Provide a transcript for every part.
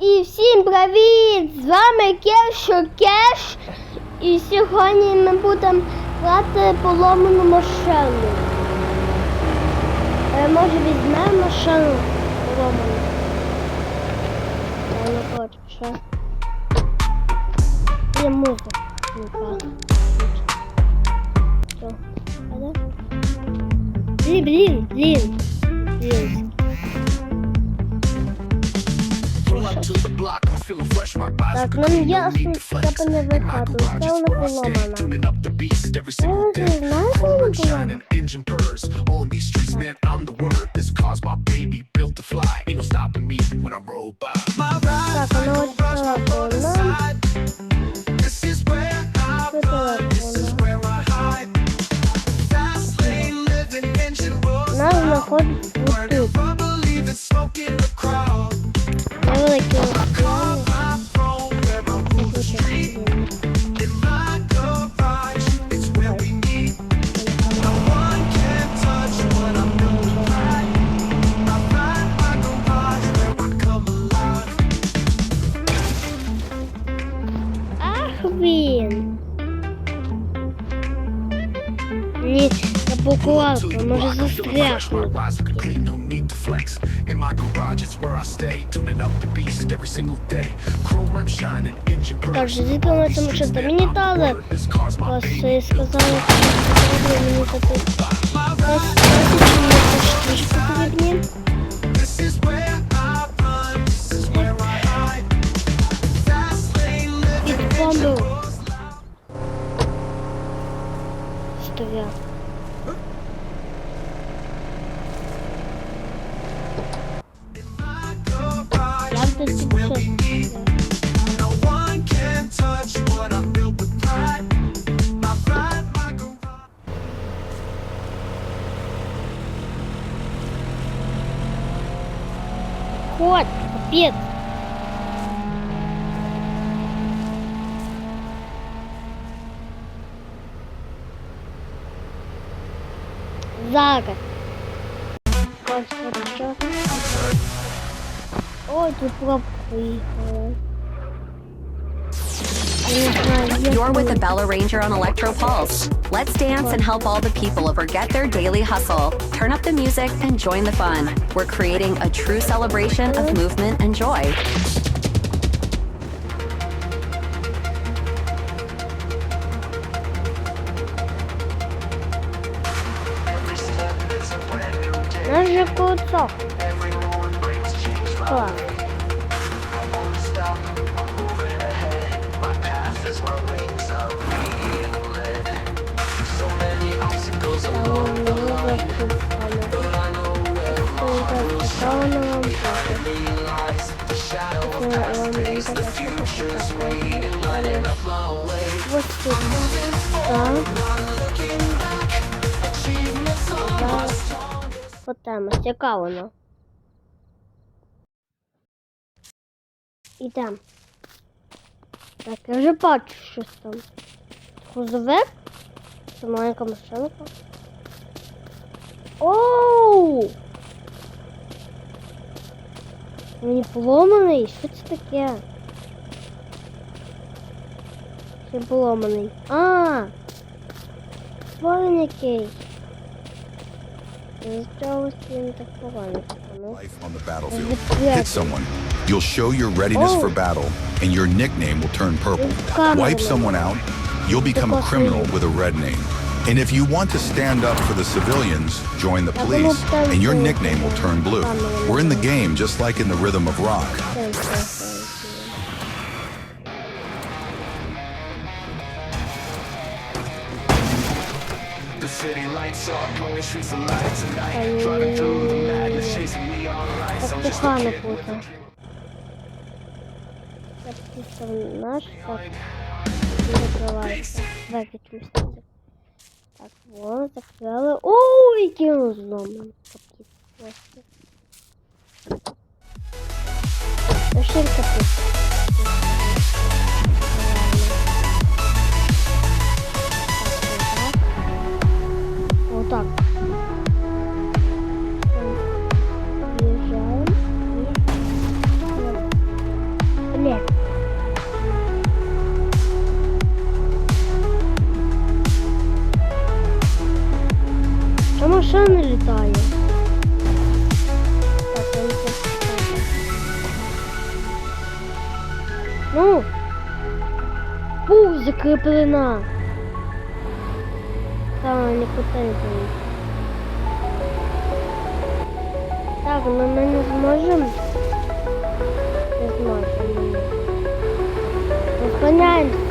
І всім привіт! З вами Кешо Кеш. І сьогодні ми будемо грати поломану машину. Е, може візьмемо машину поломану. Я не хочу. Є музика. Блін, блін, блін. Блін. Так, clean, нам no ясно, need to flex. що не In my викату. garage Це is вона where I stay, поломана. tuning up the beast every Я single не day. знаю, що Chrome вона and shining, поломана. engine purrs. On these streets, man, I'm the word. This car's my baby, built to fly. Ain't no stopping me when I roll by. My ride, Так, вона ось телефона. this is where I Це run, this is телефона. where I hide. Fast lane living, engine roars Нас loud. знаходиться Burning тут. rubber, leaving smoke in the crowd. like, Ні, я буквально, може My застрягну. rides looking clean, no need to flex. In my garage, it's where I stay. Tuning up the beast every single day. Chrome rim shining, engine purrs. Так, же звідки ми це машина? Та мені дали. This car's my Вас baby. і сказали, що потрібно мені таку. Ось Кот, Зага. Ой, тут пробка поїхала. You're with the вона. Bella Ranger on Electro Pulse. Let's dance and help all the people forget their daily hustle. Turn up the music and join the fun. We're creating a true celebration of movement and joy. Наш же кулацок. Тут. Так. Потемо, яка воно? Ідем. Так, я вже бачу щось там. Грузовик? Це маленька машинка. Оу! Він поломаний? Що це таке? Ще поломаний. А! Вон який. З чогось він так поганий. Ну, life on the battlefield. Yeah. Hit someone. You'll show your readiness Oh. for battle, and your nickname will turn purple. Come Wipe on. someone out, you'll become a Because criminal we- with a red name. And if you want to stand up for the civilians, join the Yeah, but police, look, and your that's- nickname will turn blue. Come on. We're in the game just like in the rhythm of rock. lights. I'm Так just a погано kid with a буде. Так, пішов наш, так. І закривається. Виключимось. Так, вон, закрили. О, який він зломаний. Капець. Просто. Ну, машина літає. Ну, пух закреплена. Там не потенція. Так, ну ми не зможемо. Не зможемо. Розганяємося.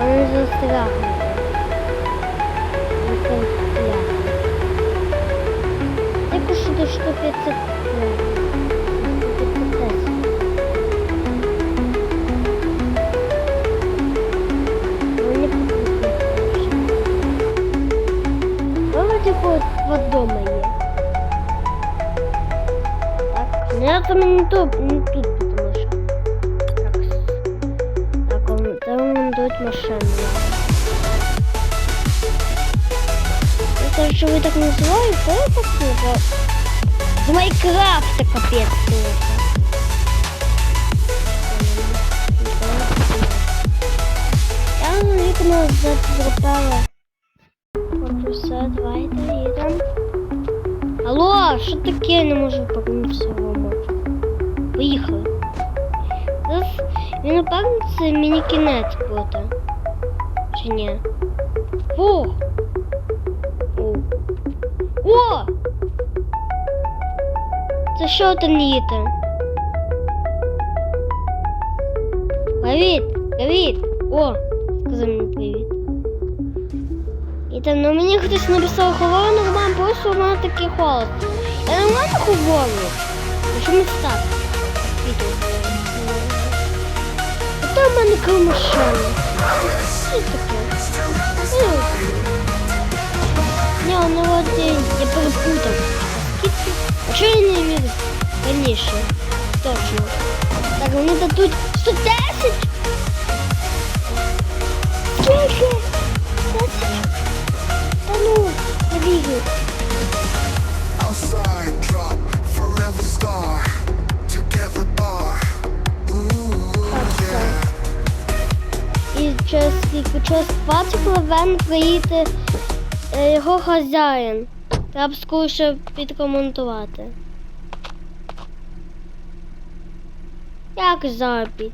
Вони застрягли. Тільки що до 150. Вони потрібні. Вроде вот вот дома є. Так, ну я там не тут, не тут, там он дуть машину. Это же вы так называете, да, я так называю? З Майнкрафта капець это. Я на вікно зробила. От все, давайте їдемо. Алло, що таке? Я не можу повернутися в омочку. Поїхали. Зараз він напевно це міні-кінець буде. Чи ні? Фух. О! О! Це що там їде? Привіт! Привіт! О! Сказав мені привіт. І там, ну мені хтось написав говорю нормально, просто у мене такий голос. Я нормально говорю. А Чому це так? Там в мене машини. Що таке? Не, ну вот я. Скидки. А что я не вижу? Конечно. Точно. Так, вони дадуть 110? Скільки? 10? Та ну, я вижу. Скільки? Через 20 хвилин приїде його хазяїн. Треба скоріше підкоментувати. Як запит?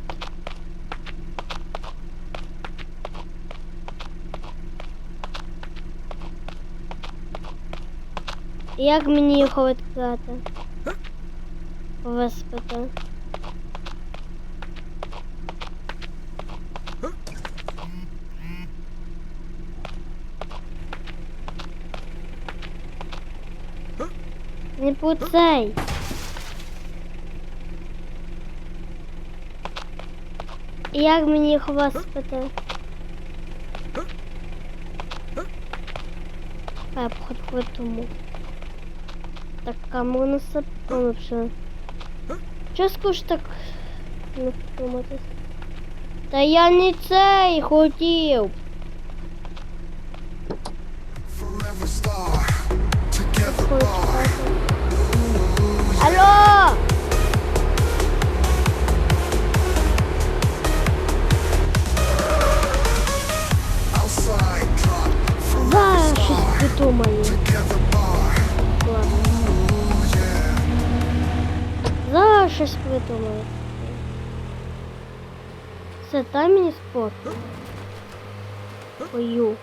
Як мені його відкрити? Виспити. Не по цей. Як мені їх виспити? А, походу по тому. Так, кому насипано вже? Чого скуш так не втриматись? Та я не цей хотів. Зараз щось придумаю. Все, дай мені спокій. Ою.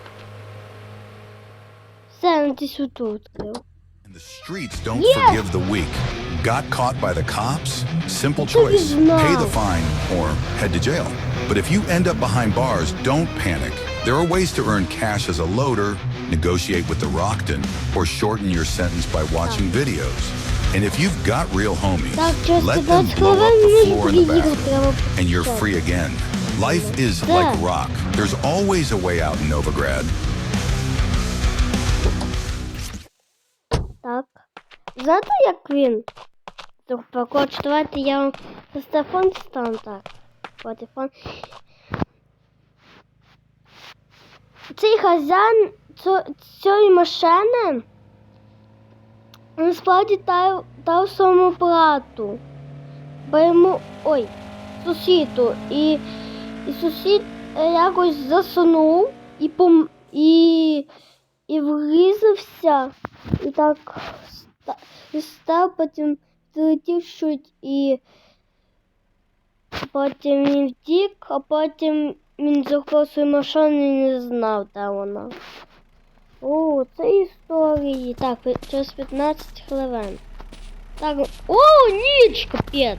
Все, ну ти сюди відкрив. And the streets don't Yes. forgive the weak. Got caught by the cops? Simple choice. no. Pay the fine or head to jail. But if you end up behind bars, don't panic. There are ways to earn cash as a loader, negotiate with the Rockton, or shorten your sentence by watching videos. And if you've got real homies, Так, через let them 15 blow up хвилин the мені floor in the тобі їх bathroom, треба and you're почати. free again. Life is Да. like rock. There's always a way out in Novigrad. Так. Знаєте, як він? Так, коротше, давайте я вам з телефон стану так. От телефон. Цей хазяїн цо- цієї машини насправді дав, дав своєму брату. Бо. Ой, сусіду. І, і сусід якось засунув і пом і, і врізався і так і став потім злетів чуть і потім він втік, а потім він заховав свою машину і не знав, де вона. О, це історії. Так, через 15 хвилин. Так, о, ніч, капець.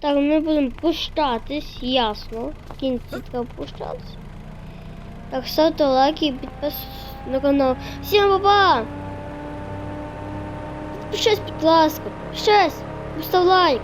Так, ми будемо пущатись, ясно. В кінці треба пущатись. Так, ставте лайки і підписуйтесь на канал. Всім па-па! Підпишись, будь ласка, підпишись, постав лайк.